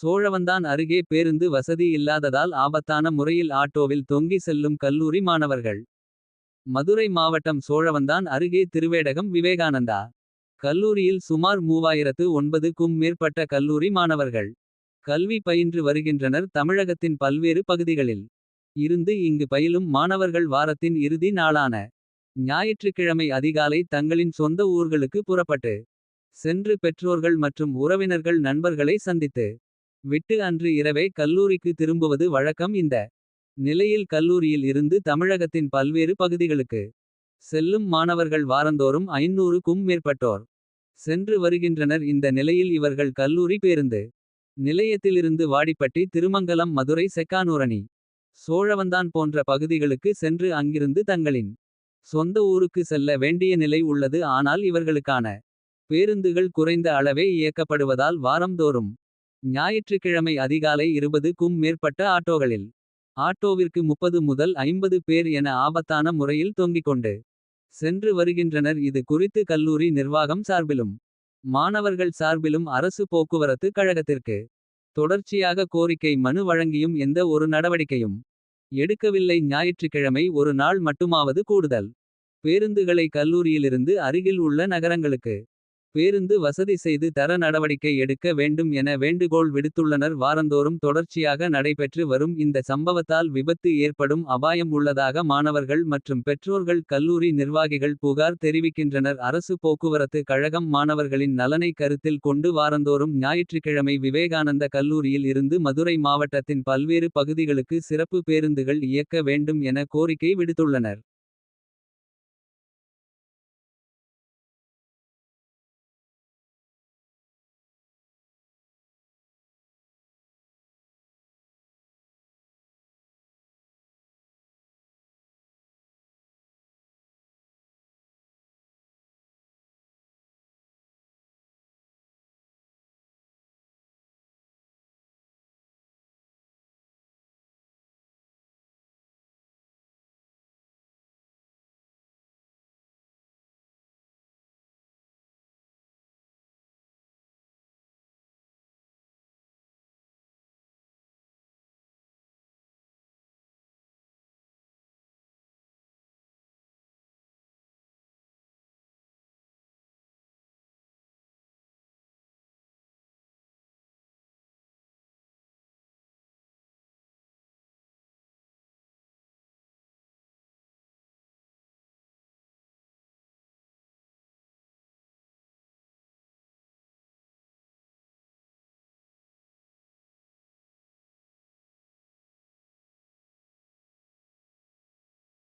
சோழவந்தான் அருகே பேருந்து வசதி இல்லாததால் ஆபத்தான முறையில் ஆட்டோவில் தொங்கி செல்லும் கல்லூரி மாணவர்கள். மதுரை மாவட்டம் சோழவந்தான் அருகே திருவேடகம் விவேகானந்தா. கல்லூரியில் சுமார் மூவாயிரத்து ஒன்பதுக்கும் மேற்பட்ட கல்லூரி மாணவர்கள். கல்வி பயின்று வருகின்றனர் தமிழகத்தின் பல்வேறு பகுதிகளில். இருந்து இங்கு பயிலும் மாணவர்கள் வாரத்தின் இறுதி நாளான. ஞாயிற்றுக்கிழமை அதிகாலை தங்களின் சொந்த ஊர்களுக்கு புறப்பட்டு. சென்று பெற்றோர்கள் மற்றும் உறவினர்கள் நண்பர்களை சந்தித்து. விட்டு அன்று இரவே கல்லூரிக்கு திரும்புவது வழக்கம் இந்த. நிலையில் கல்லூரியில் இருந்து தமிழகத்தின் பல்வேறு பகுதிகளுக்கு. செல்லும் மாணவர்கள் வாரந்தோறும் க்கும் மேற்பட்டோர். சென்று வருகின்றனர் இந்த நிலையில் இவர்கள் கல்லூரி பேருந்து. நிலையத்திலிருந்து வாடிப்பட்டி திருமங்கலம் மதுரை செக்கானூரணி. சோழவந்தான் போன்ற பகுதிகளுக்கு சென்று அங்கிருந்து தங்களின். சொந்த ஊருக்கு செல்ல வேண்டிய நிலை உள்ளது ஆனால் இவர்களுக்கான. பேருந்துகள் குறைந்த அளவே இயக்கப்படுவதால் வாரம்தோறும். ஞாயிற்றுக்கிழமை அதிகாலை இருபதுக்கும் மேற்பட்ட ஆட்டோகளில். ஆட்டோவிற்கு 30 முதல் 50 பேர் என ஆபத்தான முறையில் தொங்கிக் கொண்டு சென்று வருகின்றனர் இது குறித்து கல்லூரி நிர்வாகம் சார்பிலும். மாணவர்கள் சார்பிலும் அரசு போக்குவரத்து கழகத்திற்கு. தொடர்ச்சியாக கோரிக்கை மனு வழங்கியும் எந்த ஒரு நடவடிக்கையும். எடுக்கவில்லை ஞாயிற்றுக்கிழமை ஒரு நாள் மட்டுமாவது கூடுதல். பேருந்துகளை கல்லூரியிலிருந்து அருகில் உள்ள நகரங்களுக்கு. பேருந்து வசதி செய்து தர நடவடிக்கை எடுக்க வேண்டும் என வேண்டுகோள் விடுத்துள்ளனர் வாரந்தோறும் தொடர்ச்சியாக நடைபெற்று வரும் இந்த சம்பவத்தால் விபத்து ஏற்படும் அபாயம் உள்ளதாக மாணவர்கள் மற்றும் பெற்றோர்கள் கல்லூரி நிர்வாகிகள் புகார் தெரிவிக்கின்றனர் அரசு போக்குவரத்து கழகம் மாணவர்களின் நலனை கருத்தில் கொண்டு வாரந்தோறும் ஞாயிற்றுக்கிழமை விவேகானந்த கல்லூரியில் இருந்து மதுரை மாவட்டத்தின் பல்வேறு பகுதிகளுக்கு சிறப்பு பேருந்துகள் இயக்க வேண்டும் என கோரிக்கை விடுத்துள்ளனர்.